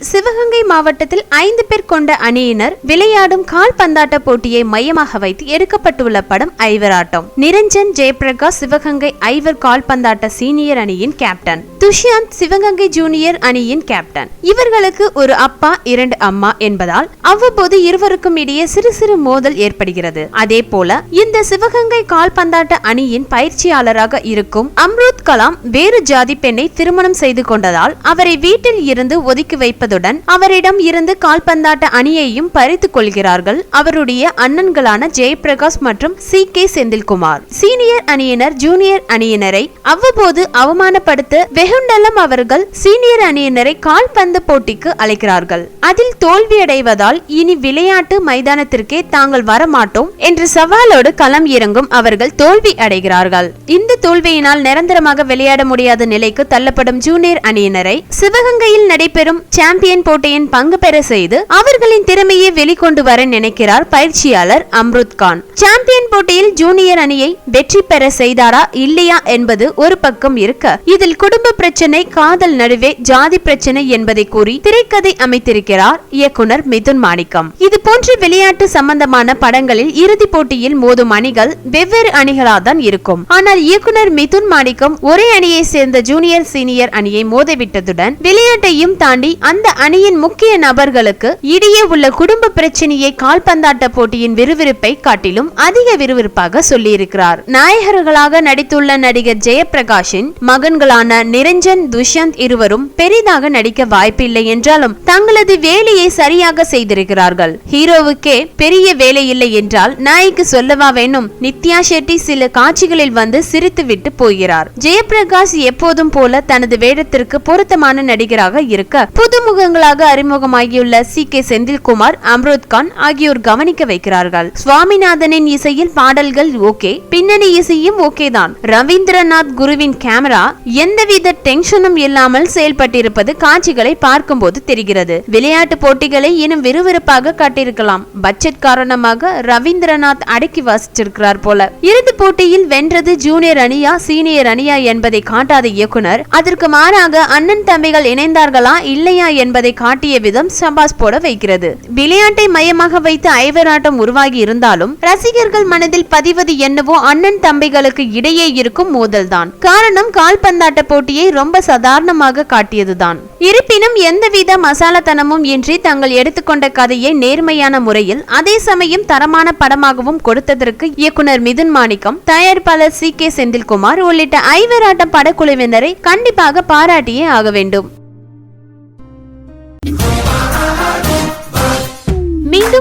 சிவகங்கை மாவட்டத்தில் ஐந்து பேர் கொண்ட அணியினர் விளையாடும் கால்பந்தாட்ட போட்டியை மையமாக வைத்து எடுக்கப்பட்டுள்ள படம் ஐவராட்டம். நிரஞ்சன் ஜெயபிரகாஷ் சிவகங்கை ஐவர் கால்பந்தாட்ட சீனியர் அணியின் கேப்டன். துஷ்யந்த் சிவகங்கை ஜூனியர் அணியின் கேப்டன். இவர்களுக்கு ஒரு அப்பா இரண்டு அம்மா என்பதால் அவ்வப்போது இருவருக்கும் இடையே சிறு சிறு மோதல் ஏற்படுகிறது. அதே போல இந்த சிவகங்கை கால்பந்தாட்ட அணியின் பயிற்சியாளராக இருக்கும் அம்ருத் கலாம் வேறு ஜாதி பெண்ணை திருமணம் செய்து கொண்டதால் அவரை வீட்டில் இருந்து ஒதுக்கி வைப்பதுடன் அவரிடம் இருந்து கால்பந்தாட்ட அணியையும் பறித்துக் கொள்கிறார்கள். அவருடைய அண்ணன்களான ஜெயபிரகாஷ் மற்றும் சி. கே. செந்தில்குமார். சீனியர் அணியினர் ஜூனியர் அணியினரை அவ்வப்போது அவமானப்படுத்த வெகுண்டலம் அவர்கள் சீனியர் அணியினரை கால்பந்து போட்டிக்கு அழைக்கிறார்கள். அதில் தோல்வியடைவதால் இனி விளையாட்டு மைதானத்திற்கே தாங்கள் வரமாட்டோம் என்று சவாலோடு களம் இறங்கும் அவர்கள் தோல்வி அடைகிறார்கள். இந்த தோல்வியினால் நிரந்தரமாக விளையாட முடியாத நிலைக்கு தள்ளப்படும் ஜூனியர் அணியினரை சிவகங்கையில் நடைபெறும் சாம்பியன் சாம்பியன் போட்டியின் பங்கு பெற செய்து அவர்களின் திறமையை வெளிக்கொண்டு வர நினைக்கிறார் பயிற்சியாளர் அம்ருத் கான். சாம்பியன் போட்டியில் ஜூனியர் அணியை வெற்றி பெற செய்தாரா இல்லையா என்பது ஒரு பக்கம் இருக்க இதில் குடும்ப பிரச்சனை காதல் நடுவே ஜாதி பிரச்சனை என்பதை கூறி திரைக்கதை அமைத்திருக்கிறார் இயக்குனர் மிதுன் மாணிக்கம். இது போன்ற விளையாட்டு சம்பந்தமான படங்களில் இறுதிப் போட்டியில் மோதும் அணிகள் வெவ்வேறு அணிகளாக தான் இருக்கும். ஆனால் இயக்குனர் மிதுன் மாணிக்கம் ஒரே அணியை சேர்ந்த ஜூனியர் சீனியர் அணியை மோதவிட்டதுடன் விளையாட்டையும் தாண்டி அந்த அணியின் முக்கிய நபர்களுக்கு இடையே உள்ள குடும்ப பிரச்சனையை கால்பந்தாட்ட போட்டியின் விறுவிறுப்பை காட்டிலும் அதிக விறுவிறுப்பாக சொல்லியிருக்கிறார். நாயகர்களாக நடித்துள்ள நடிகர் ஜெயபிரகாஷின் மகன்களான நிரஞ்சன் துஷ்யந்த் இருவரும் பெரிதாக நடிக்க வாய்ப்பில்லை என்றாலும் தங்களது வேலையை சரியாக செய்திருக்கிறார்கள். ஹீரோவுக்கே பெரிய வேலை இல்லை என்றால் நாய்க்கு சொல்லவா வேணும்? நித்யா ஷெட்டி சில காட்சிகளில் வந்து சிரித்துவிட்டு போகிறார். ஜெயபிரகாஷ் எப்போதும் போல தனது வேடத்திற்கு பொருத்தமான நடிகராக இருக்க புதுமுகங்களாக அறிமுகமாகியுள்ள சி. கே. செந்தில்குமார் அம்ருத்கான் ஆகியோர் கவனிக்க வைக்கிறார்கள். சுவாமிநாதனின் இசையில் பாடல்கள் ஓகே பின்னணி இசையும் ஓகே தான் ரவீந்திரநாத் குருவின் கேமரா எந்தவித டென்ஷனும் இல்லாமல் செயல்பட்டிருப்பது காட்சிகளை பார்க்கும்போது தெரிகிறது. விளையாட்டு போட்டிகளை இன்னும் விறுவிறுப்பாக காட்டியிருக்கலாம். பட்ஜெட் காரணமாக ரவீந்திரநாத் அடக்கி வாசிச்சிருக்கிறார் போல. இறுதி போட்டியில் வென்றது ஜூனியர் அணியா சீனியர் அணியா என்பதை காட்டாத இயக்குனர். அதற்கு மாறாக அண்ணன் தம்பிகள் இணைந்தார்களா இல்லையா என்பதை காட்டிய விதம் சபாஸ் போட வைக்கிறது. விளையாட்டை மையமாக வைத்து ஐவராட்டம் உருவாகி இருந்தாலும் ரசிகர்கள் மனதில் பதிவது என்னவோ அண்ணன் தம்பிகளுக்கு இடையே இருக்கும் மோதல்தான். காரணம் கால்பந்தாட்ட போட்டியை ரொம்ப சாதாரணமாக காட்டியதுதான். இருப்பினும் எந்தவித மசாலத்தனமும் இன்றி தங்கள் எடுத்துக்கொண்ட கதையை நேர்மையான முறையில் அதே சமயம் தரமான படமாகவும் கொடுத்ததற்கு இயக்குனர் மிதுன் மாணிக்கம் தயாரிப்பாளர் சி கே செந்தில்குமார் உள்ளிட்ட ஐவராட்டம் படக்குழுவினரை கண்டிப்பாக பாராட்டியே ஆக வேண்டும்.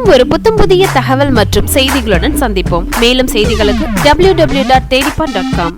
மீண்டும் ஒரு புத்தம் புதிய தகவல் மற்றும் செய்திகளுடன் சந்திப்போம். மேலும் செய்திகளுக்கு டபிள்யூ டபிள்யூ டாட் தேடிப்பான் டாட் காம்